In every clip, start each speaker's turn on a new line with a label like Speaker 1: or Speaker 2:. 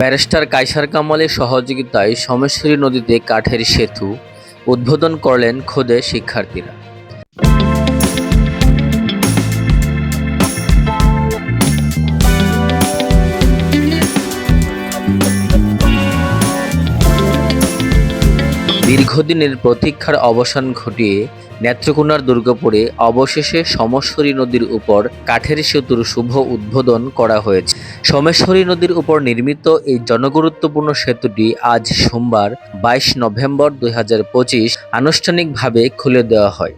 Speaker 1: Barrister Kaiser কামালের সহযোগিতায় সোমেশ্বরী নদীতে কাঠের সেতু উদ্বোধন করলেন খোদে শিক্ষার্থীরা। দীর্ঘদিনের প্রতীক্ষার অবসান ঘটিয়ে নেত্রকোনার দুর্গাপুরে অবশেষে সমস্বরী নদীর উপর কাঠের সেতুর শুভ উদ্বোধন করা হয়েছে। সোমেশ্বরী নদীর উপর নির্মিত এই জনগুরুত্বপূর্ণ সেতুটি আজ সোমবার বাইশ নভেম্বর দুই হাজার পঁচিশ আনুষ্ঠানিকভাবে খুলে দেওয়া হয়।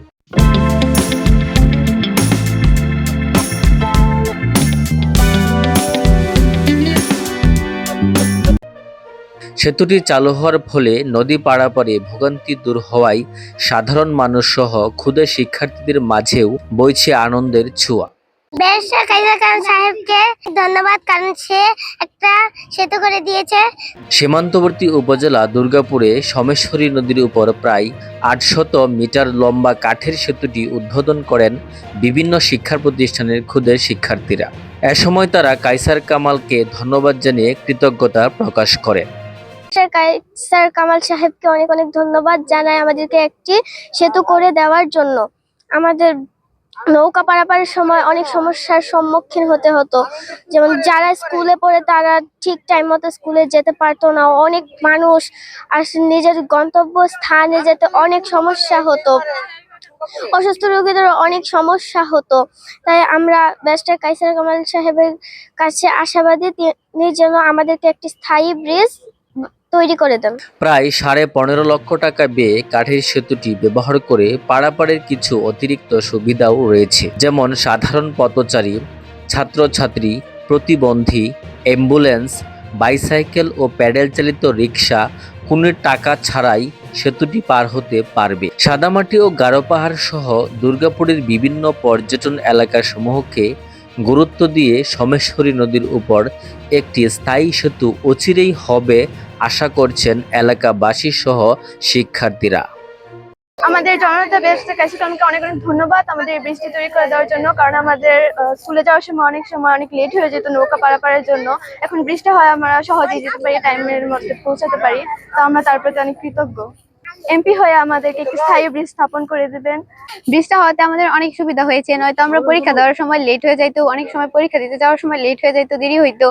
Speaker 1: সেতুটি চালু হওয়ার ফলে নদী পারাপারে ভোগান্তি দূর হওয়ায় সাধারণ মানুষ সহ ক্ষুদে শিক্ষার্থীদের মাঝেও বইছে আনন্দের ছোঁয়া।
Speaker 2: ব্যারিস্টার কাইজার খান সাহেবকে ধন্যবাদ কারণ সে একটা সেতু করে দিয়েছে।
Speaker 1: সীমান্তবর্তী উপজেলা দুর্গাপুরে সোমেশ্বরী নদীর উপর প্রায় আটশত মিটার লম্বা কাঠের সেতুটি উদ্বোধন করেন বিভিন্ন শিক্ষা প্রতিষ্ঠানের ক্ষুদে শিক্ষার্থীরা। এ সময় তারা কাইসার কামালকে ধন্যবাদ জানিয়ে কৃতজ্ঞতা প্রকাশ করেন।
Speaker 2: কাইসার কামাল সাহেবকে অনেক অনেক ধন্যবাদ জানাই আমাদেরকে একটি সেতু করে দেওয়ার জন্য। আমাদের নৌকা পারাপারের সময় অনেক সমস্যার সম্মুখীন হতে হতো। যেমন যারা স্কুলে পড়ে তারা ঠিক টাইম মতো স্কুলে যেতে পারতো না। অনেক মানুষ আর নিজের গন্তব্য স্থানে যেতে অনেক সমস্যা হতো। অসুস্থ রোগীদের অনেক সমস্যা হতো। তাই আমরা ব্যারিস্টার কাইসার কামাল সাহেবের কাছে আশাবাদী তিনি যেন আমাদেরকে একটি স্থায়ী ব্রিজ তৈরি করে দেন।
Speaker 1: প্রায় সাড়ে পনেরো লক্ষ টাকা ব্যয়ে কাঠের সেতুটি ব্যবহার করে পারাপারের কিছু অতিরিক্ত সুবিধাও রয়েছে। যেমন সাধারণ পথচারী, ছাত্রছাত্রী, প্রতিবন্ধী, অ্যাম্বুলেন্স, বাইসাইকেল ও প্যাডেল চালিত রিক্সা কোনো টাকা ছাড়াই সেতুটি পার হতে পারবে। সাদামাটি ও গারো পাহাড় সহ দুর্গাপুরের বিভিন্ন পর্যটন এলাকাসমূহকে গুরুত্ব দিয়ে সোমেশ্বরী নদীর উপর একটি স্থায়ী সেতু অচিরেই হবে আশা করছেন এলাকাবাসী সহ শিক্ষার্থীরা।
Speaker 3: আমাদের জনতা ব্যবস্থা কাশিকামকে অনেক অনেক ধন্যবাদ আমাদের বৃষ্টি তৈরি করে দেওয়ার জন্য কারণ আমাদের স্কুলে যাওয়ার সময় অনেক সময় অনেক লেট হয়ে যেত নৌকা পারাপারের জন্য। এখন বৃষ্টি হয় আমরা সহজেই যেতে পারি টাইমের মধ্যে পৌঁছাতে পারি। তো আমরা তার প্রতি অনেক কৃতজ্ঞ। এমপি হয়ে আমাদেরকে একটি স্থায়ী ব্রিজ স্থাপন করে দিবেন।
Speaker 4: ব্রিজটা হওয়াতে আমাদের অনেক সুবিধা হয়েছে নয়তো আমরা পরীক্ষা দেওয়ার সময় লেট হয়ে যাইতো অনেক সময় পরীক্ষা দিতে যাওয়ার সময় লেট হয়ে যাইতো দেরি হইতো।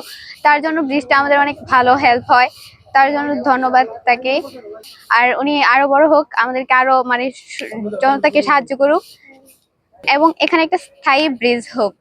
Speaker 4: তার জন্য ব্রিজটা আমাদের অনেক ভালো হেল্প হয়। তার জন্য ধন্যবাদ তাকে। আর উনি আরও বড় হোক, আমাদেরকে আরও মানে জনতাকে সাহায্য করুক। এবং এখানে একটা স্থায়ী ব্রিজ হোক।